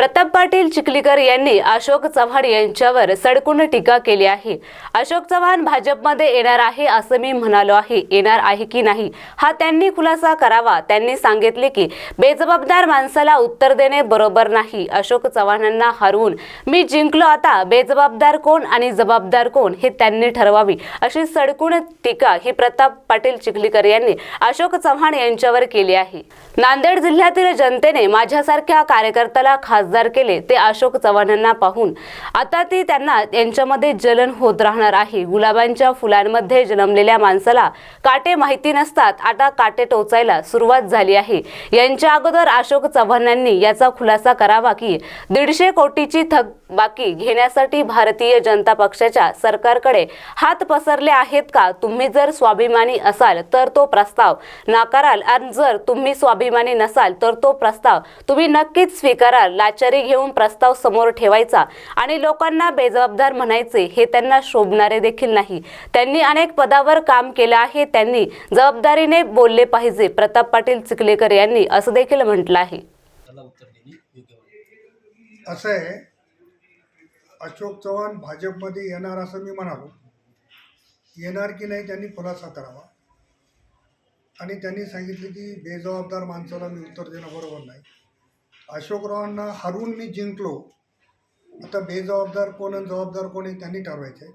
प्रताप पाटील चिखलीकर यांनी अशोक चव्हाण यांच्यावर सडकून टीका केली आहे. अशोक चव्हाण भाजपमध्ये येणार आहे असं मी म्हणालो आहे. येणार आहे की नाही? हा त्यांनी खुलासा करावा. त्यांनी सांगितले की बेजबाबदार माणसाला उत्तर देणे बरोबर नाही. अशोक चव्हाणांना हरवून मी जिंकलो आता. बेजबाबदार कोण आणि जबाबदार कोण हे त्यांनी ठरवावी. अशी सडकून टीका ही प्रताप पाटील चिखलीकर यांनी अशोक चव्हाण यांच्यावर केली आहे. नांदेड जिल्ह्यातील जनतेने माझ्यासारख्या कार्यकर्त्याला खासदार केले ते अशोक चव्हाणांना पाहून. आता ती त्यांना यांच्यामध्ये जलन होत राहणार आहे. गुलाबांच्या फुलांमध्ये जन्मलेल्या माणसाला काटे माहिती नसतात. आता काटे टोचायला सुरुवात झाली आहे. यांच्या अगोदर अशोक चव्हाणांनी याचा खुलासा करावा की दीडशे कोटीची थक बाकी घेण्यासाठी भारतीय जनता पक्षाच्या सरकारकडे हात पसरले आहेत का? तुम्ही जर स्वाभिमानी असाल तर तो प्रस्ताव नाकाराल. आणि जर तुम्ही स्वाभिमानी नसाल तर तो प्रस्ताव तुम्ही नक्कीच स्वीकाराल. लाचारी घेऊन प्रस्ताव समोर ठेवायचा आणि लोकांना बेजबाबदार म्हणायचे हे त्यांना शोभणारे देखील नाही. त्यांनी अनेक पदावर काम केलं आहे. त्यांनी जबाबदारीने बोलले पाहिजे. प्रताप पाटील चिखलेकर यांनी असं देखील म्हटलं आहे. असं आहे अशोक चव्हाण भाजपमध्ये येणार असं मी म्हणालो. येणार की नाही त्यांनी खुलासा करावा. आणि त्यांनी सांगितले की बेजबाबदार माणसाला मी उत्तर देणं बरोबर नाही. अशोकरावांना हरवून मी जिंकलो. आता बेजबाबदार कोण आणि जबाबदार कोण हे त्यांनी ठरवायचं आहे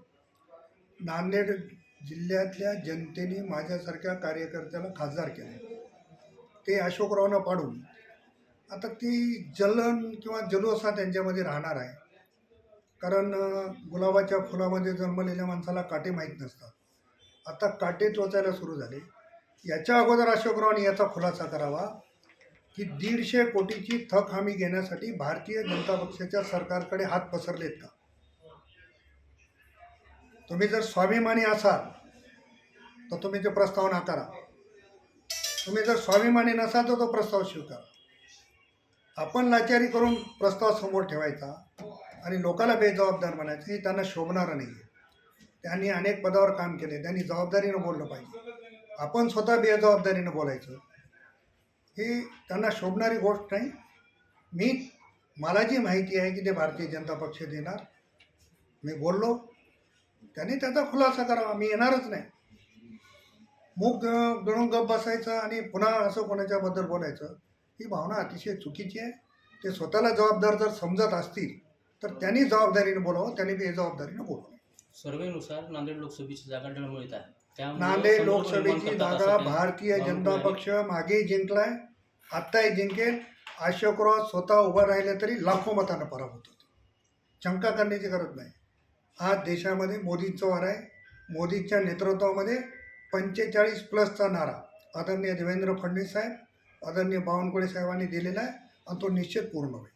नांदेड जिल्ह्यातल्या जनतेने माझ्यासारख्या कार्यकर्त्याला खासदार केले ते अशोकरावांना पाडून. आता ती जलन किंवा जलोसा त्यांच्यामध्ये राहणार आहे. कारण गुलाबाच्या फुलामध्ये जन्मलेल्या माणसाला काटे माहीत नसतात. आता काटे टोचायला सुरू झाले. याच्या अगोदर अशोकरावांनी याचा खुलासा करावा की दीडशे कोटीची थक हमी घेण्यासाठी भारतीय जनता पक्षाच्या सरकारकडे हात पसरलेत का? तुम्ही जर स्वाभिमानी असाल तर तुम्ही ते प्रस्ताव नाकारा. तुम्ही जर स्वाभिमानी नसाल तर तो प्रस्ताव स्वीकारा. आपण लाचारी करून प्रस्ताव समोर ठेवायचा. आणि लोकाला बेजबाबदार म्हणायचं हे त्यांना शोभणारं नाही आहे त्यांनी अनेक पदावर काम केले. त्यांनी जबाबदारीनं बोललं पाहिजे. आपण स्वतः बेजबाबदारीनं बोलायचं. ही त्यांना शोभणारी गोष्ट नाही. मी मला जी माहिती आहे की ते भारतीय जनता पक्ष देणार मी बोललो. त्यांनी त्याचा खुलासा करावा. मी येणारच नाही. मूग ग- गळून गप बसायचं आणि पुन्हा असं कोणाच्याबद्दल बोलायचं ही भावना अतिशय चुकीची आहे. ते स्वतःला जबाबदार जर समजत असतील तर त्यांनी जबाबदारीने बोलावं त्यांनी बेजबाबदारीनं बोलावं. सर्वेनुसार नांदेड लोकसभेची जागा डळमळीत आहे. त्यामुळे नांदेड लोकसभेची जागा ते भारतीय जनता. पक्ष मागे जिंकलाय आत्ताही जिंकेल. अशोकराव स्वतः उभा राहिले तरी लाखो मतानं पराभूत होते शंका करण्याची गरज नाही. आज देशामध्ये मोदींचं वार आहे. मोदींच्या नेतृत्वामध्ये पंचेचाळीस प्लसचा नारा आदरणीय देवेंद्र फडणवीस साहेब आदरणीय बावनकुळे साहेबांनी दिलेला आहे आणि तो निश्चित पूर्ण होईल.